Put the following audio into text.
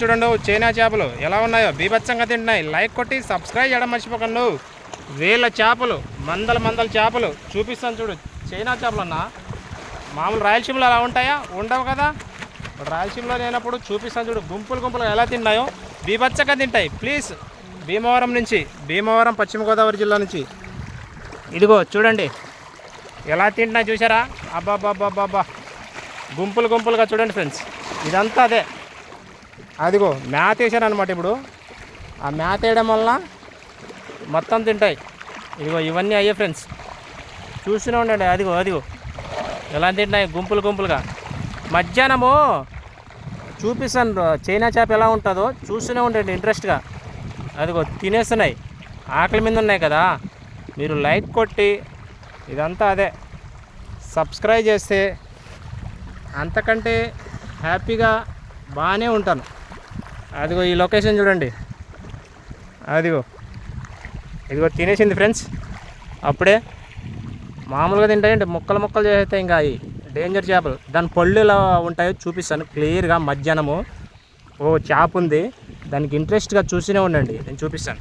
చూడండి చైనా చేపలు ఎలా ఉన్నాయో బీభత్సంగా తింటున్నాయి. లైక్ కొట్టి సబ్స్క్రైబ్ చేయడం మర్చిపోకండి. వేల చేపలు మందల మందల చేపలు చూపిస్తాను చూడు. చైనా చేపలు అన్న మామూలు రాయలసీమలో అలా ఉంటాయా? ఉండవు కదా. రాయలసీమలో లేనప్పుడు చూపిస్తాను చూడు గుంపులు గుంపులు ఎలా తిన్నాయో. బీభత్సంగా తింటాయి. ప్లీజ్ భీమవరం నుంచి భీమవరం పశ్చిమ గోదావరి జిల్లా నుంచి. ఇదిగో చూడండి ఎలా తింటున్నా చూసారా అబ్బాబ్బాబ్బాబ్బా గుంపులు గుంపులుగా చూడండి ఫ్రెండ్స్. ఇదంతా అదే. అదిగో మ్యాత్ వేసాను అనమాట ఇప్పుడు. ఆ మ్యాత్ వేయడం వల్ల మొత్తం తింటాయి. ఇదిగో ఇవన్నీ అయ్యే ఫ్రెండ్స్ చూస్తూనే ఉండండి. అదిగో అదిగో. ఎలా తింటున్నాయి? గుంపులు గుంపులుగా. మధ్యాహ్నము చూపిస్తాను. చైనా చేప ఎలా ఉంటుందో చూస్తూనే ఉండండి ఇంట్రెస్ట్గా అదిగో తినేస్తున్నాయి. ఆకలి మీద ఉన్నాయి కదా. మీరు లైక్ కొట్టి ఇదంతా అదే. సబ్స్క్రైబ్ చేస్తే అంతకంటే హ్యాపీగా బాగానే ఉంటాను. అదిగో ఈ లొకేషన్ చూడండి. అదిగో. ఇదిగో తినేసింది ఫ్రెండ్స్. అప్పుడే మామూలుగా తింటాయంటే ముక్కలు ముక్కలు చేస్తే ఇంకా అవి డేంజర్ చేపలు. దాని పళ్ళు ఎలా ఉంటాయో చూపిస్తాను. క్లియర్గా మధ్యాహ్నము. ఓ చేప ఉంది. దానికి ఇంట్రెస్ట్గా చూసినే ఉండండి. నేను చూపిస్తాను.